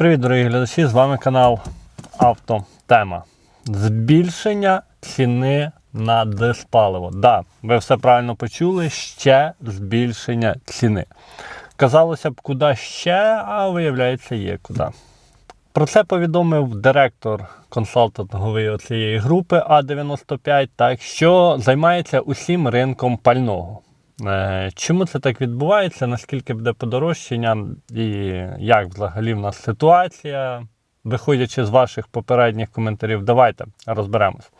Привіт, дорогі глядачі! З вами канал Автотема. Збільшення ціни на диспаливо. Да, ви все правильно почули, ще збільшення ціни. Казалося б, куди ще, а виявляється, є куди. Про це повідомив директор консалтингової цієї групи А95, так, що займається усім ринком пального. Е, Чому це так відбувається? Наскільки буде подорожчання і як взагалі в нас ситуація? Виходячи з ваших попередніх коментарів, давайте розберемось.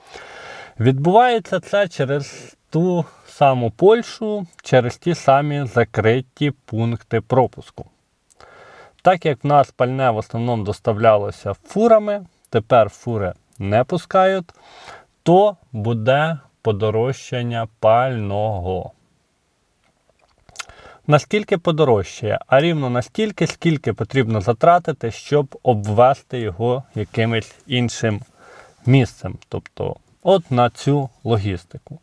Відбувається це через ту саму Польщу, через ті самі закриті пункти пропуску. Так як в нас пальне в основному доставлялося фурами, тепер фури не пускають, то буде подорожчання пального. Наскільки подорожчає, а рівно настільки, скільки потрібно затратити, щоб обвести його якимось іншим місцем. Тобто, от на цю логістику.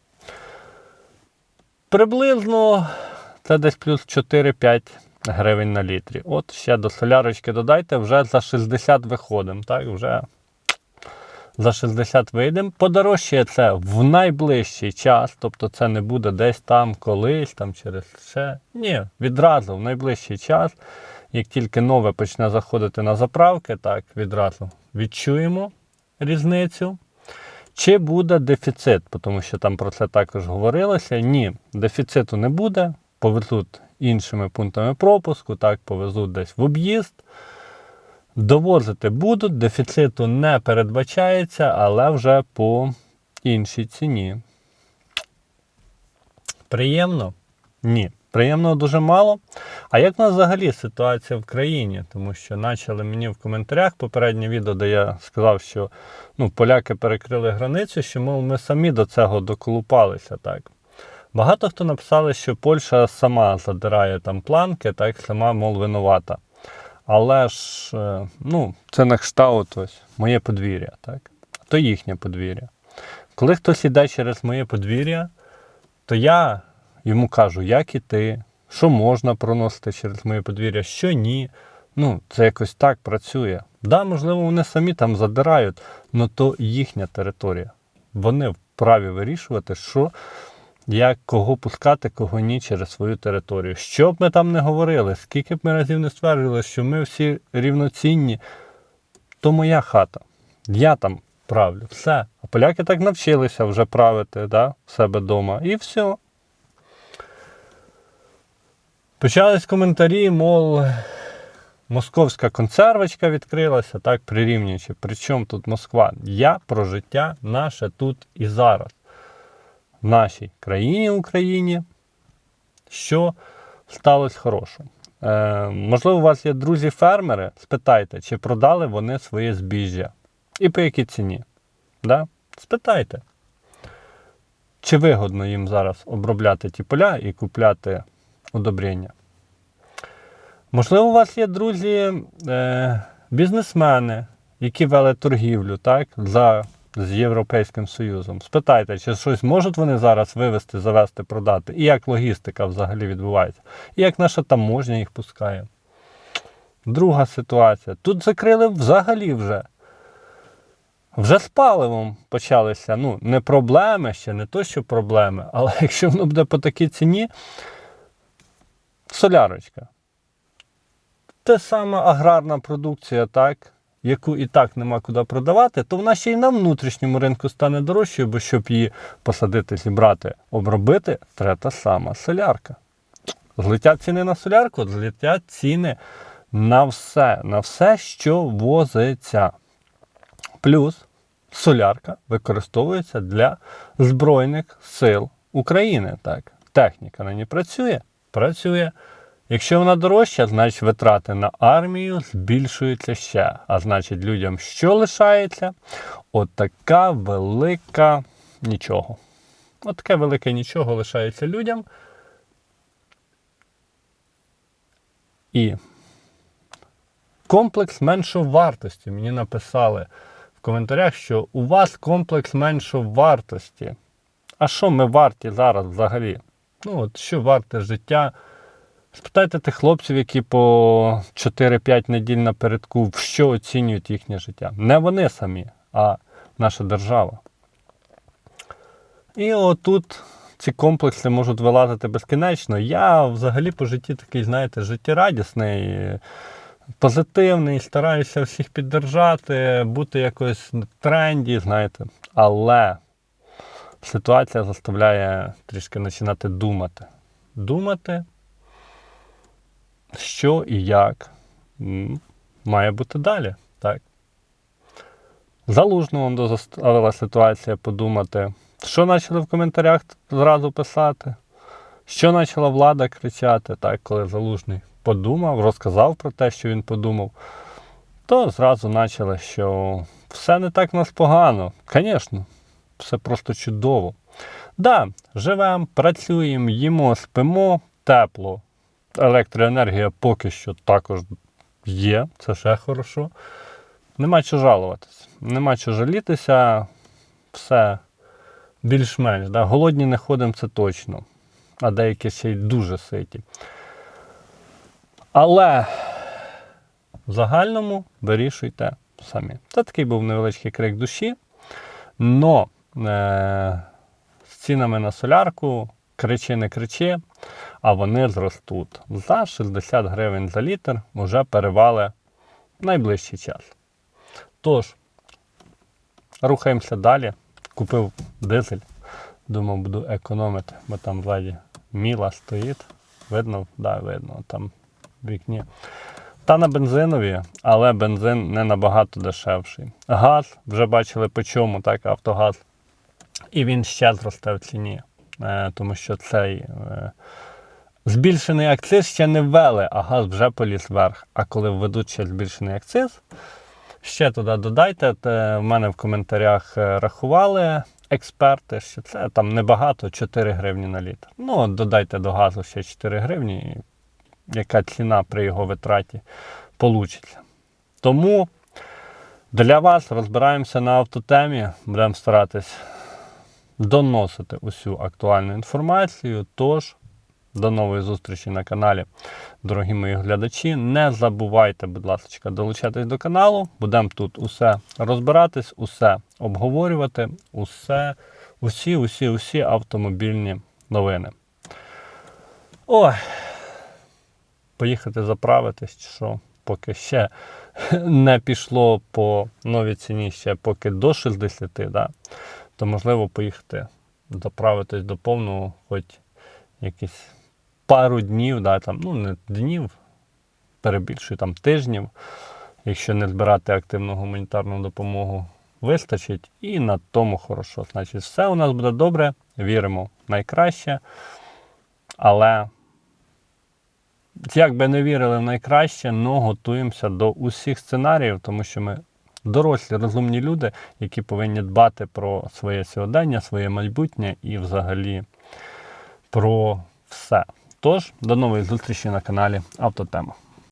Приблизно це десь плюс 4-5 гривень на літрі. От ще до солярочки додайте, вже за 60 виходимо. Так, вже за 60 вийдемо. Подорожчає це в найближчий час, тобто це не буде десь там колись, там через ще. Ні, відразу в найближчий час, як тільки нове почне заходити на заправки, так відразу відчуємо різницю. Чи буде дефіцит, тому що там про це також говорилося. Ні, дефіциту не буде. Повезуть іншими пунктами пропуску, так, повезуть десь в об'їзд. Довозити будуть, дефіциту не передбачається, але вже по іншій ціні. Приємно? Ні. Приємного дуже мало. А як нас взагалі ситуація в країні? Тому що почали мені в коментарях попереднє відео, де я сказав, що ну, поляки перекрили границю, що мов, ми самі до цього доколупалися. так. Багато хто написали, що Польща сама задирає там планки, так, сама, мов, винувата. Але ж, е, ну, це на кшталт ось моє подвір'я, так? То їхнє подвір'я. Коли хтось іде через моє подвір'я, то я йому кажу, як іти, що можна проносити через моє подвір'я, що ні. Ну, це якось так працює. Да, можливо, вони самі там задирають, але то їхня територія. Вони вправі вирішувати, що як кого пускати, кого ні через свою територію. Що б ми там не говорили, скільки б ми разів не стверджували, що ми всі рівноцінні, то моя хата. Я там правлю. Все. А поляки так навчилися вже правити да, в себе вдома. І все. Почались коментарі, мов, московська консервочка відкрилася, так, прирівнюючи. Причому тут Москва? Я про життя наше тут і зараз в нашій країні Україні, що сталося хорошого. Е, можливо, у вас є друзі-фермери, спитайте, чи продали вони своє збіжжя і по якій ціні. Да? Спитайте, чи вигодно їм зараз обробляти ті поля і купляти удобрення. Можливо, у вас є друзі, е, які вели торгівлю так, за з Європейським Союзом. Спитайте, чи щось можуть вони зараз вивезти, завести, продати, і як логістика взагалі відбувається, і як наша таможня їх пускає. Друга ситуація. Тут закрили взагалі вже. Вже з паливом почалися. Ну, не проблеми ще, не то, що проблеми, але якщо воно буде по такій ціні, солярочка. Те сама аграрна продукція, так, яку і так нема куди продавати, то вона ще й на внутрішньому ринку стане дорожчою, бо щоб її посадити, зібрати, обробити, треба та сама солярка. Злетять ціни на солярку, злетять ціни на все, на все, що возиться. Плюс солярка використовується для Збройних сил України. Так. Техніка на ній працює? Працює. Якщо вона дорожча, значить витрати на армію збільшуються ще. А значить, людям що лишається? От велика нічого. От велике нічого лишається людям. І комплекс меншовартості. Мені написали в коментарях, що у вас комплекс меншовартості. А що ми варті зараз взагалі? Ну, от що варте життя Спитайте тих хлопців, які по 4-5 неділь напередку, що оцінюють їхнє життя. Не вони самі, а наша держава. І отут ці комплекси можуть вилазити безкінечно. Я взагалі по житті такий, знаєте, життєрадісний, позитивний, стараюся всіх піддержати, бути якось в тренді, знаєте. Але ситуація заставляє трішки починати думати. Думати, що і як має бути далі. Так. Вам дозволила ситуація подумати. Що почали в коментарях зразу писати? Що почала влада кричати, так, коли Залужний подумав, розказав про те, що він подумав, то зразу почали, що все не так в нас погано. Звісно, все просто чудово. Да, живемо, працюємо, їмо, спимо, тепло. Електроенергія поки що також є, це ще хорошо. Нема чого жалуватися, нема чого жалітися, все більш-менш. Да? Голодні не ходимо, це точно. А деякі ще й дуже ситі. Але в загальному вирішуйте самі. Це такий був невеличкий крик душі. Но е- з цінами на солярку кричи не кричи, а вони зростуть. За 60 гривень за літр вже перевали в найближчий час. Тож, рухаємося далі. Купив дизель. Думав, буду економити, бо там ззаді міла стоїть. Видно? Да, видно, там в вікні. Та на бензинові, але бензин не набагато дешевший. Газ, вже бачили по чому, так, Автогаз. І він ще зросте в ціні, тому що цей е, збільшений акциз ще не ввели, а газ вже поліз вверх. А коли введуть ще збільшений акциз, ще туди додайте. Те, в мене в коментарях е, рахували експерти, що це там небагато 4 гривні на літр. Ну, додайте до газу ще 4 гривні, яка ціна при його витраті получиться. Тому для вас розбираємося на автотемі, будемо старатись доносити усю актуальну інформацію. Тож, до нової зустрічі на каналі, дорогі мої глядачі. Не забувайте, будь ласка, долучатись до каналу. Будемо тут усе розбиратись, усе обговорювати, усе, усі, усі, усі автомобільні новини. Ой, поїхати заправитись, що, поки ще не пішло по новій ціні, ще поки до 60, да, то можливо поїхати заправитись до повного, хоч якісь пару днів, да, там, ну не днів, перебільшую там тижнів, якщо не збирати активну гуманітарну допомогу, вистачить і на тому хорошо. Значить, все у нас буде добре, віримо в найкраще, але як би не вірили в найкраще, але готуємося до усіх сценаріїв, тому що ми дорослі, розумні люди, які повинні дбати про своє сьогодення, своє майбутнє і взагалі про все. Тож, до нової зустрічі на каналі Автотема.